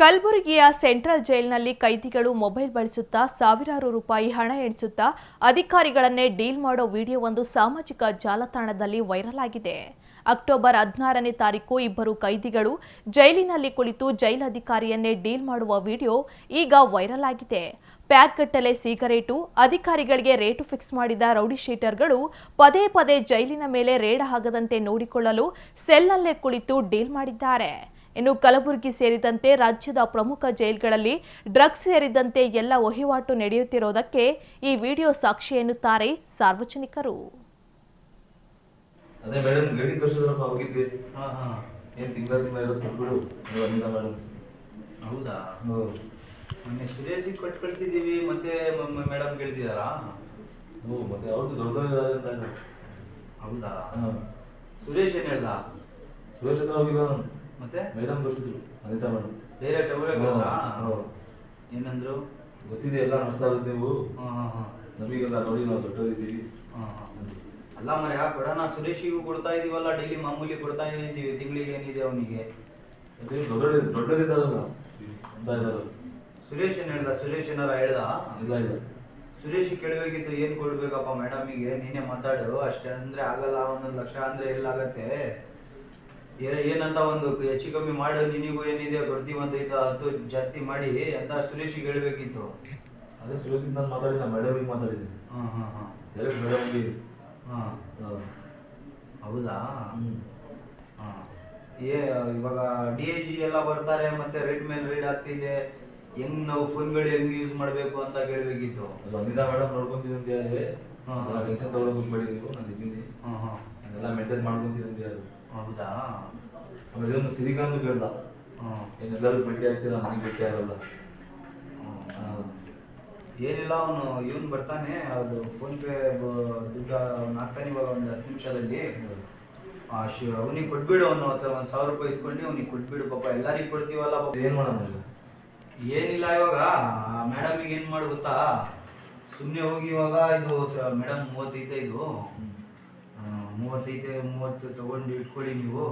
ಕಲಬುರಗಿಯ central ಜೈಲ್ನಲ್ಲಿ ಕೈದಿಗಳು mobile ಬಳಸುತ್ತಾ ಸಾವಿರಾರು ರೂಪಾಯಿ ಹಣ ಎಣಿಸುತ್ತಾ ಅಧಿಕಾರಿಗಳನ್ನೇ ಡೀಲ್ ಮಾಡೋ ವಿಡಿಯೋವೊಂದು ಸಾಮಾಜಿಕ ಜಾಲತಾಣದಲ್ಲಿ ವೈರಲ್ ಆಗಿದೆ. ಅಕ್ಟೋಬರ್ ಹದಿನಾರನೇ ತಾರೀಕು ಇಬ್ಬರು ಕೈದಿಗಳು ಜೈಲಿನಲ್ಲಿ ಕುಳಿತು ಜೈಲಧಿಕಾರಿಯನ್ನೇ ಡೀಲ್ ಮಾಡುವ ವಿಡಿಯೋ ಈಗ ವೈರಲ್ ಆಗಿದೆ. ಪ್ಯಾಕ್ ಗಟ್ಟಲೆ ಸಿಗರೇಟು, ಅಧಿಕಾರಿಗಳಿಗೆ ರೇಟು ಫಿಕ್ಸ್ ಮಾಡಿದ ರೌಡಿ ಶೀಟರ್ಗಳು ಪದೇ ಪದೇ ಜೈಲಿನ ಮೇಲೆ ರೇಡ್ ಆಗದಂತೆ ನೋಡಿಕೊಳ್ಳಲು ಸೆಲ್ನಲ್ಲೇ ಕುಳಿತು ಡೀಲ್ ಮಾಡಿದ್ದಾರೆ. ಇನ್ನು ಕಲಬುರಗಿ ಸೇರಿದಂತೆ ರಾಜ್ಯದ ಪ್ರಮುಖ ಜೈಲ್ಗಳಲ್ಲಿ ಡ್ರಗ್ಸ್ ಸೇರಿದಂತೆ ಎಲ್ಲ ವಹಿವಾಟು ನಡೆಯುತ್ತಿರುವುದಕ್ಕೆ ಈ ವಿಡಿಯೋ ಸಾಕ್ಷಿ ಎನ್ನುತ್ತಾರೆ ಸಾರ್ವಜನಿಕರು. ಹೌದಾ? ಮೊನ್ನೆ ಸುರೇಶಿಗೆ ಕೊಟ್ಟು ಮತ್ತೆ ಮೇಡಮ್ ಕೇಳ್ತಿದಾರಾ? ಹ್ಞೂ ಮತ್ತೆ ಅವ್ರದ್ದು ಹೌದಾ? ಸುರೇಶ್ ಏನ್ ಹೇಳ್ದ? ಸುರೇಶ್ ಹತ್ರ ಹೋಗಿಲ್ಲ ಮತ್ತೆ? ಮೇಡಮ್ ಬರ್ಸಿದ್ರು ಅನಿತಾ ಮೇಡಮ್. ಡೈರೆಕ್ಟ್ ಅವರೇ ಏನಂದ್ರು? ಗೊತ್ತಿದೆ ಎಲ್ಲ ನಷ್ಟ ಆಗುತ್ತೆ ನೀವು ಹಾ ಹಾ ಹಾ. ನಮಗೆಲ್ಲ ನೋಡಿ ನಾವು ದೊಡ್ಡದಿದ್ದೀವಿ ಅಲ್ಲ ಮರೆ ಕೊಡೋಣ ಸುರೇಶಿಗೂ ಕೊಡ್ತಾ ಇದೀವಲ್ಲ ಡೈಲಿ ಮಾಮೂಲಿ ಕೊಡ್ತಾ ಇದೀವಿ ತಿಂಗಳಿಗೆ ಏನಿದೆ ಅವನಿಗೆ? ದೊಡ್ಡ ಅಂತ ಸುರೇಶ್ ಏನ್ ಹೇಳ್ದ? ಸುರೇಶ್ ಏನಾರ ಹೇಳ್ದ? ಇಲ್ಲ ಇಲ್ಲ. ಸುರೇಶ್ ಕೇಳಬೇಕಿತ್ತು ಏನ್ ಕೊಡ್ಬೇಕಪ್ಪ ಮೇಡಮಿಗೆ ನೀನೇ ಮಾತಾಡು. ಅಷ್ಟೇ ಅಂದ್ರೆ ಆಗಲ್ಲ ಒಂದೊಂದು ಲಕ್ಷ ಅಂದ್ರೆ ಎಲ್ಲಾಗತ್ತೆ ಏನಂತ ಒಂದು ಹೆಚ್ಚು ಕಮ್ಮಿ ಮಾಡಿ ನಿನಗೂ ಏನಿದೆ ಕೊಡ್ತೀವಿ ಅಂತ ಇದು ಅದು ಜಾಸ್ತಿ ಮಾಡಿ ಅಂತ ಸುರೇಶಿಗೆ ಹೇಳ್ಬೇಕಿತ್ತು. ಅದೇ ಸುರೇಶ್ ನಾನು ಮಾತಾಡಿದ್ದೆ ಮೇಡಮಿಗೆ ಮಾತಾಡಿದ್ದೀನಿ ಹಾಂ ಹಾಂ ಹಾ. ಡೈರೆಕ್ಟ್ ಮೇಡಮ್ಗೆ ಹಾ. ಹೌದಾ? ಹಾ. ಏ ಇವಾಗ ಡಿ ಐ ಜಿ ಎಲ್ಲ ಬರ್ತಾರೆ ಮತ್ತೆ ರೇಟ್ ಮೇಲೆ ರೇಟ್ ಆಗ್ತಿದೆ. ಹೆಂಗ್ ನಾವು ಫೋನ್ಗಳು ಹೆಂಗ್ ಯೂಸ್ ಮಾಡಬೇಕು ಅಂತ ಕೇಳಬೇಕಿತ್ತು. ಅದು ನಿಧಾನ ಮೇಡಮ್ ನೋಡ್ಕೊಂತೀನಿ ಅಂತ ಹೇಳಿ ಹಾ. ಟೆನ್ಷನ್ ತಗೊಳ್ಳೋದು ಹೋಗ್ಬೇಡಿ ನೀವು ನಾನು ಇದ್ದೀನಿ ಹಾ ಹಾ ಅದೆಲ್ಲ ಮೇಂಟೈನ್ ಮಾಡ್ಕೊಂತಿದ್ದಂಗೆ ಅದು ಹೌದಾ? ಆಮೇಲೆ ಇದೊಂದು ಸಿರಿಗಂದು ಹಾ. ಏನೆಲ್ಲರೂ ಭೇಟಿ ಆಗ್ತೀರಾ ನನಗೆ ಭೇಟಿ ಆಗಲ್ಲ. ಏನಿಲ್ಲ ಅವನು ಇವನು ಬರ್ತಾನೆ ಅದು ಫೋನ್ ಪೇ ದುಡ್ಡು ಅವ್ನು ಹಾಕ್ತಾನೆ ಇವಾಗ ಒಂದು ಹತ್ತು ನಿಮಿಷದಲ್ಲಿ. ಅವನಿಗೆ ಕೊಟ್ಬಿಡು ಅವನು ಹತ್ರ ಒಂದು ಸಾವಿರ ರೂಪಾಯಿ ಇಸ್ಕೊಂಡು ಅವ್ನಿಗೆ ಕೊಟ್ಬಿಡು ಪಾಪ ಎಲ್ಲರಿಗೂ ಕೊಡ್ತೀವಲ್ಲ. ಏನ್ ಮಾಡೋಣ ಈಗ? ಏನಿಲ್ಲ ಇವಾಗ ಮೇಡಮಿಗೆ ಏನು ಮಾಡು ಗೊತ್ತಾ? ಸುಮ್ಮನೆ ಹೋಗಿ ಇವಾಗ ಇದು ಮೇಡಮ್ ಮೂವತ್ತೈತೆ ಇದು ಮೂವತ್ತೈತೆ, ಮೂವತ್ತು ತಗೊಂಡು ಇಟ್ಕೊಳ್ಳಿ ನೀವು.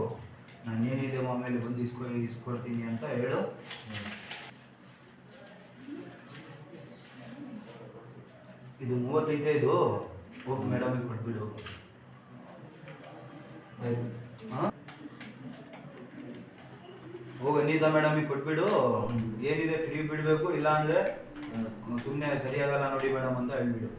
ನಾನು ಏನಿದೆ ಆಮೇಲೆ ಬಂದು ಇಸ್ಕೊ, ಇಸ್ಕೊಡ್ತೀನಿ ಅಂತ ಹೇಳು. ಇದು ಮೂವತ್ತೈತೆ ಇದು? ಹೋಗಿ ಮೇಡಮಿಗೆ ಕೊಟ್ಬಿಡು. ಹೋಗ ಅನಿತಾ ಮೇಡಮಿಗೆ ಕೊಟ್ಬಿಡು. ಏನಿದೆ ಫ್ರೀ ಬಿಡಬೇಕು ಇಲ್ಲ ಅಂದರೆ. ಸುಮ್ಮನೆ ಸರಿಯಾಗಲ್ಲ ನೋಡಿ ಮೇಡಮ್ ಅಂತ ಹೇಳ್ಬಿಡು.